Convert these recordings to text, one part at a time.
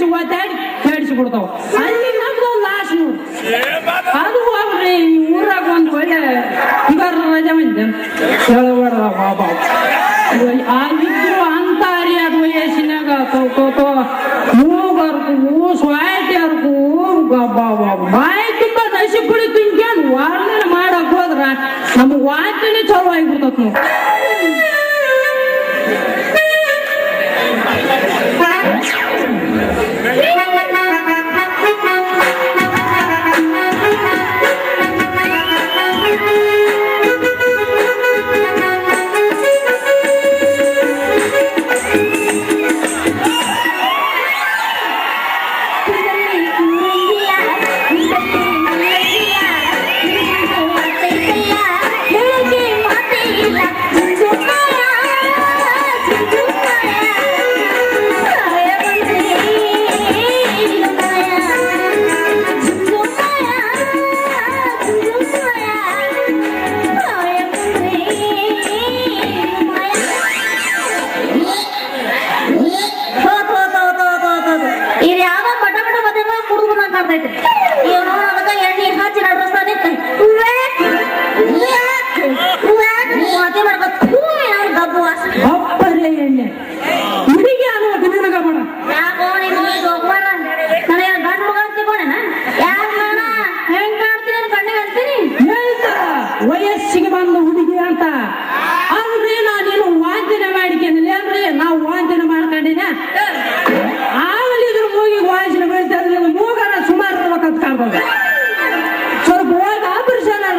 ಗಿಚ್ಚು ಒದ್ದಾಡಿ ಕೇಳಿಸ್ಬಿಡ್ತಾವ ಅಲ್ಲಿ ನಮ್ದು ಲಾಸ್ ನೋಡು ಅದು ಹೋಗ್ರಿ ಊರಾಗ ಒಂದು ಒಳ್ಳೆ ಇಬ್ಬರ ರಜೆ ಬಂದೆ. ಹೇಳಬೇಡ ಬಾಬಾ. ಅಲ್ಲಿದ್ರು ಅಂತಾರಿ, ಅದು ಏಸಿನಾಗ ತಗೋತೋ ಮೂಗರ್ಕು ಸ್ವಾಯಟಿ ಅರ್ಕು ಬಾಯಿ ತುಂಬ ನಸಿ ಪುಡಿ ತಿನ್ಕೊಂಡು ವಾರ್ನೆ ಮಾಡಕ್ ಹೋದ್ರ ನಮ್ಗೆ ವಾಚನೆ ಚಲೋ ಆಗಿಬಿಡ್ತತ್ ನಾವು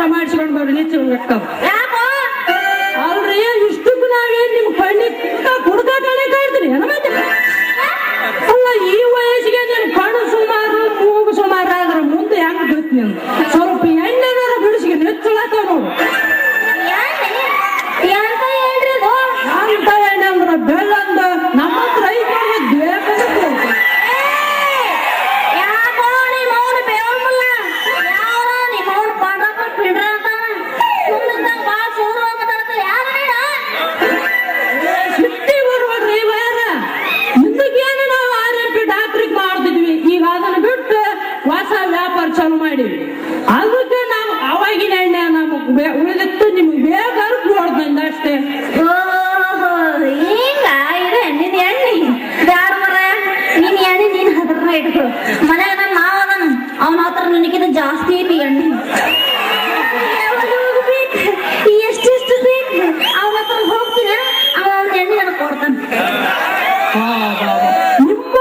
ಮಹರ್ಷಿ ಬಂದ್ಬವ್ರು ನಿಂತು ಬಿಟ್ಟು ಇಟ್ಕೊ. ಮನ್ಯಾಗ ನಮ್ಮ ಮಾವ ಅದನ, ಅವನ ಹತ್ರ ನನಗಿಂತ ಜಾಸ್ತಿ ಐತಿ ಗಂಡ. ಎಷ್ಟೆಷ್ಟು ಬೇಕು? ಅವನ ಹತ್ರ ಹೋಗ್ತೀನಿ ಅವ ಅವ್ನ ಎಣ್ಣೆ ನನಗೆ ಕೊಡ್ತಾನೆ. ನಿಮ್ಮ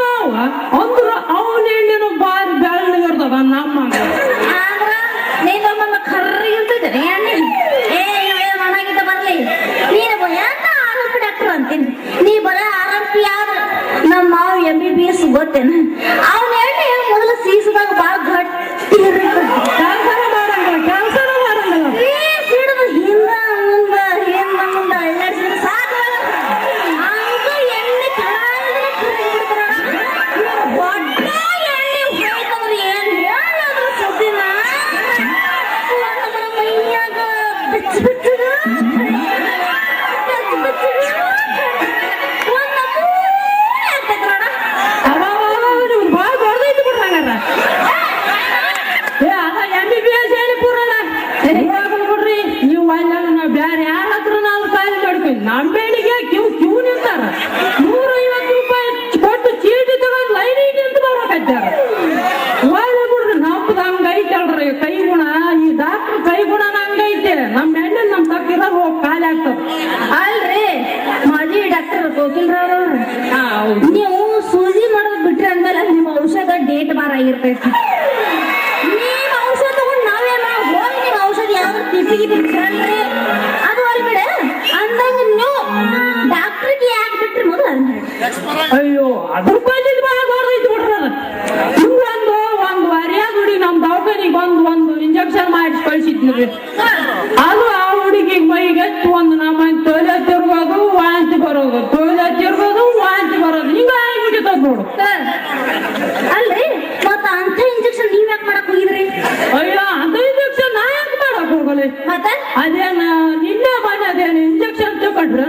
ಅಂದ್ರ ಅವನ ಎಣ್ಣೆನೂ ಬಾರಿ ಬೆಳಗ್ಗೆ ಇರ್ತದ, ನಮ್ಮ ಕಿಟಿಕಿಟಿ ಚಲ್ರಿ ಅದು ಅಲ್ಲಿ ಬಿಡ ಅಂದಂಗ ನೀವು ಡಾಕ್ಟರ್ಗೆ ಯಾಕೆ ಬಿಟ್ರಿ ಮೊದಲ ಅಯ್ಯೋ, ಅದ್ರ ಬಗ್ಗೆ ಅದು ಒಂದು ಒಂದು ಅರಿಯಾಗ ನಮ್ಮ ದವಾಖಾನಿಗೆ ಬಂದು ಒಂದು ಇಂಜೆಕ್ಷನ್ ಮಾಡಿ ಕಳಿಸಿದ್ನಿ ಅದು ಆ ಹುಡುಗಿಗೆ ಮೈಗೆ ಒಂದು ನಮ್ಮ ಮತ್ತೆ? ಅದೇನ ನಿನ್ನ ಮನೆ ಅದೇನ ಇಂಜೆಕ್ಷನ್ ತಗೊಂಡ್ರ?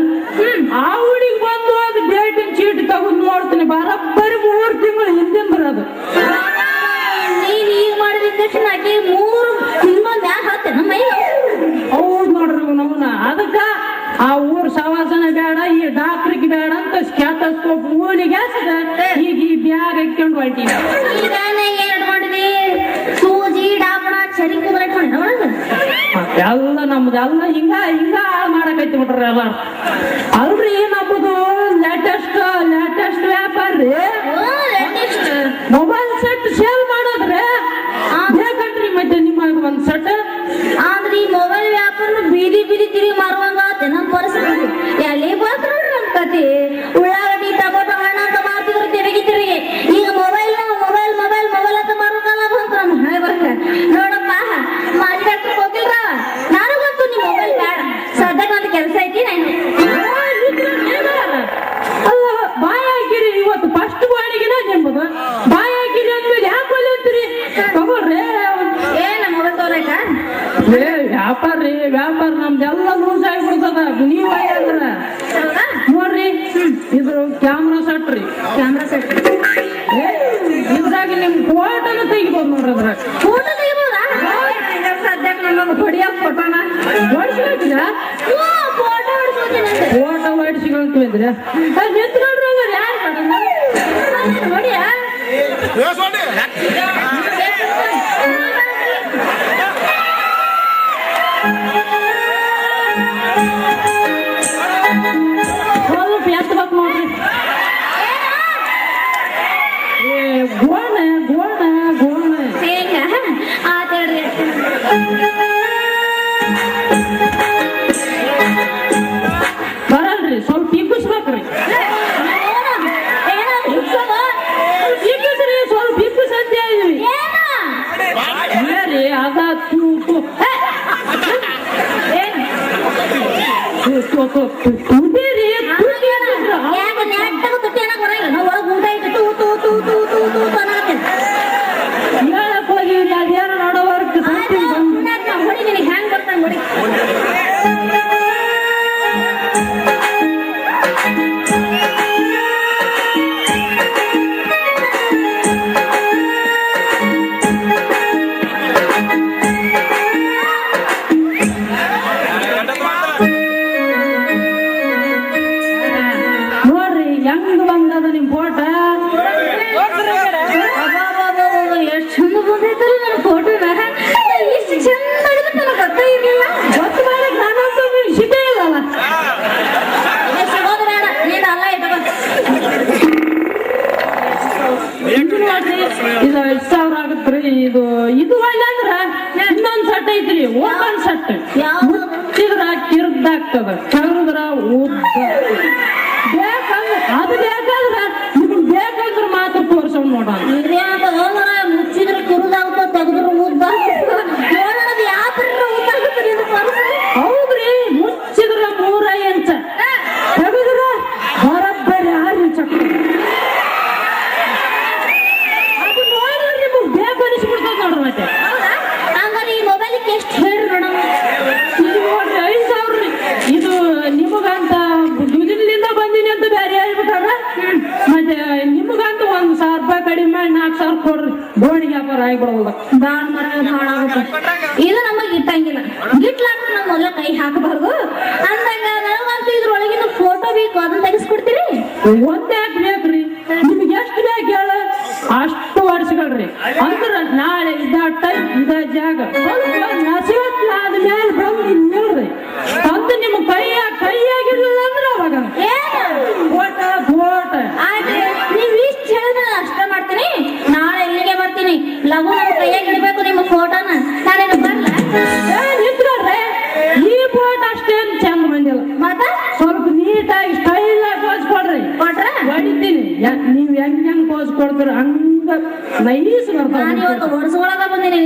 ಆ ಹುಡುಗಿ ಬಂದು ಅದು ಬ್ರೇಟಿನ ಚೀಟ್ ತಗೊಂಡು ನೋಡ್ತೀನಿ ಬರಬ್ಬರಿ ಮೂರು ತಿಂಗಳು ಹಿಂದಿನ ಬರೋದು ನೀನ್ ಈಗ ಮಾಡಿದ ಇಂಜೆಕ್ಷನ್ ಹಾಕಿ ಮೂರು ತಿಂಗಳು ಮ್ಯಾಗ ಹಾಕ್ತೇನೆ ಮೈ ಹೌದು ನೋಡ್ರಿ ನಮ್ಮನ್ನ ಅದಕ್ಕ ಆ ಊರ್ ಸವಾಸನ ಬೇಡ ಈ ಡಾಕ್ಟ್ರಿಗೆ ಬೇಡ ಅಂತ ಸ್ಕ್ಯಾತಸ್ಕೋಪ್ ಮೂಲಿಗೆ ಈಗ ಈ ಬ್ಯಾಗ್ ಇಟ್ಕೊಂಡು ಹೊರಟಿದ್ದೆ ಎಲ್ಲ ನಮ್ದೆಲ್ಲ ಹಿಂಗ ಹಿಂಗ ಹಾಳು ಮಾಡಕೈತಿ ಬಿಟ್ರಿ ಎಲ್ಲ ಅಲ್ರಿ ನಮ್ಮದು ಕ್ಯಾಮ್ರಾ ಸೆಟ್ ರೀ. ಕ್ಯಾಮ್ರಾ ಸೆಟ್ ಇದ್ರಾಗಿ ನಿಮ್ ಫೋಟೋನ ತೆಗಿಬೋದು ನೋಡ್ರಿ ಅದ್ರಾಗ. ಫೋಟೋ ತೆಗಿಬೋದಾ? ಸದ್ಯಕ್ಕೆ ನನ್ನೊಂದು ಹೊಡಿಯೋ ಫೋಟೋನ ಹೊಡ್ಸ್ಬೇಕಿಲ್ಲ ಫೋಟೋ ಹೊಡ್ಸೋದೇನಂತೆ ಫೋಟೋ ಹಂಗಾರೆ ಬರಲ್ರಿ ಸ್ವಲ್ಪ ಇಬ್ಬಿಸ್ಬೇಕ್ರಿ ಇಬ್ಬಿಸ್ರಿ ಸ್ವಲ್ಪ ಇಬ್ಬಿಸ್ ಅಂತ ತೂ ತೂ ನಿಮ್ ಫೋಟೋ ಎಷ್ಟು ಚಂದ ಬಂದೈತಲ್ಲ ನನ್ನ ಫೋಟೋನ ಎಷ್ಟು ಚಂದ ನನಗೆ ಗೊತ್ತೇ ಇರಲಿಲ್ಲ. ಗೊತ್ತು ಮಾಡಕ್ ನಾನಂತೂ ಇಲ್ಲಲ್ಲ. ಇದು ಐದು ಸಾವಿರ ಆಗತ್ರಿ? ಇದು ಇದು ಒಳ್ಳೆ ಅಂದ್ರ ಇನ್ನೊಂದ್ ಸೆಟ್ ಐತ್ರಿ ಓಪನ್ ಸೆಟ್? ಮುಚ್ಚಿದ್ರ ಕಿರ್ದಾಗ್ತದ ಚಂದ್ರ ಉದ್ದ ಬೇಕಂದ್ರ ಅದು ಬೇಕಾದ್ರ ನಿಮ್ಗೆ ಬೇಕಂದ್ರ ಮಾತ್ರ ತೋರ್ಸೋಣ ನೋಡೋಣ ಇದ್ಯಾಕ ಹೋಗರ ಮುಚ್ಚಿದ್ರೆ ಕುರುದಾಗ್ತದ ತೆಗೆದ್ರೆ ಉದ್ದ ನೋಡೋದು ಯಾವ ಥರ ಉದ್ದಾಗುತ್ತೆ ಇದು ಪರ್ಸು ಹೌದ್ರಿ ಮುಚ್ಚಿದ್ರ ಮೂರ ಇಂಚ ತೆಗೆದ್ರ ಬರಬ್ಬರಿ ಆರು ಇಂಚ ಅದು ನೋಡಿದ್ರೆ ನಿಮ್ಗೆ ಬೇಕು ಅನಿಸ್ಬಿಡ್ತದ ನೋಡ್ರಿ ಮತ್ತೆ ಹೌದಾ ಹಂಗಾರೆ ಈ ಮೊಬೈಲಿಗೆ ಎಷ್ಟು ಹೇಳ್ರಿ ನೋಡಮ್ಮ ಇದು ನೋಡ್ರಿ ಐದ್ ಸಾವಿರ ರೀ ಇದು ನಿಮಗಂತ ದುದಿಲಿಂದ ಬಂದಿನಿ ಅಂತ ಬೇರೆ ಹೇಳ್ಬಿಟ್ಟಾರ? ಮತ್ತೆ ನಿಮಗಂತ ಒಂದ್ ಸಾವಿರ ರೂಪಾಯಿ ಕಡಿಮೆ ಮಾಡಿ ನಾಲ್ಕು ಸಾವಿರ ಕೊಡ್ರಿ. ಗೋಣಿಗೆ ವ್ಯಾಪಾರ ಆಗಿಬಿಡೋದು. ಬಾಳ್ ಮರ ಭಾಳ ಆಗುತ್ತೆ ಇದು ನಮಗೆ ಇಟ್ಟಂಗಿಲ್ಲ. ಗಿಟ್ಲಾಕ ನಮ್ ಮೊದಲ ಕೈ ಹಾಕಬಾರ್ದು. ಅಂದಂಗ ನನಗಂತೂ ಇದ್ರೊಳಗಿನ ಫೋಟೋ ಬೇಕು, ಅದನ್ನ ತೆಗಿಸ್ಕೊಡ್ತೀರಿ? ಒಂದೇ ಬೇಕ್ರಿ. ನಿಮ್ಗೆ ಎಷ್ಟು ಬೇಕು ಹೇಳ? ಅಷ್ಟು ಒಡಿಸ್ಕೊಳ್ರಿ ಅಂದ್ರ ನಾಳೆ ಇದ ಟೈಮ್, ಇದ ಜಾಗ. ನಸಿವತ್ ನಸಿವತ್ಲ ಆದ್ಮೇಲೆ ಬಂದು ನಿಲ್ರಿ. ತಂದು ನಿಮ್ಮ ಕೈಯ ಲಘು ನಮ್ಮ ಕೈಯಾಗ ಇಡಬೇಕು ನಿಮ್ಮ ಫೋಟೋನ ನಾನೇನು ಬರ್ಲ. ಈ ಫೋಟೋ ಅಷ್ಟೇ ಚಂದ ಬಂದಿಲ್ಲ. ಮತ್ತ? ಸ್ವಲ್ಪ ನೀಟಾಗಿ ಸ್ಟೈಲ್ ಆಗಿ ಪೋಸ್ ಕೊಡ್ರಿ. ಕೊಟ್ರ ಹೊಡಿತೀನಿ. ನೀವು ಹೆಂಗ್ ಹೆಂಗ್ ಪೋಸ್ ಕೊಡ್ತೀರ ಹಂಗ ನೈಸ್ ನಾನು ಇವತ್ತು ಹೊಡ್ಸ್ಕೊಳಕ ಬಂದಿನಿ.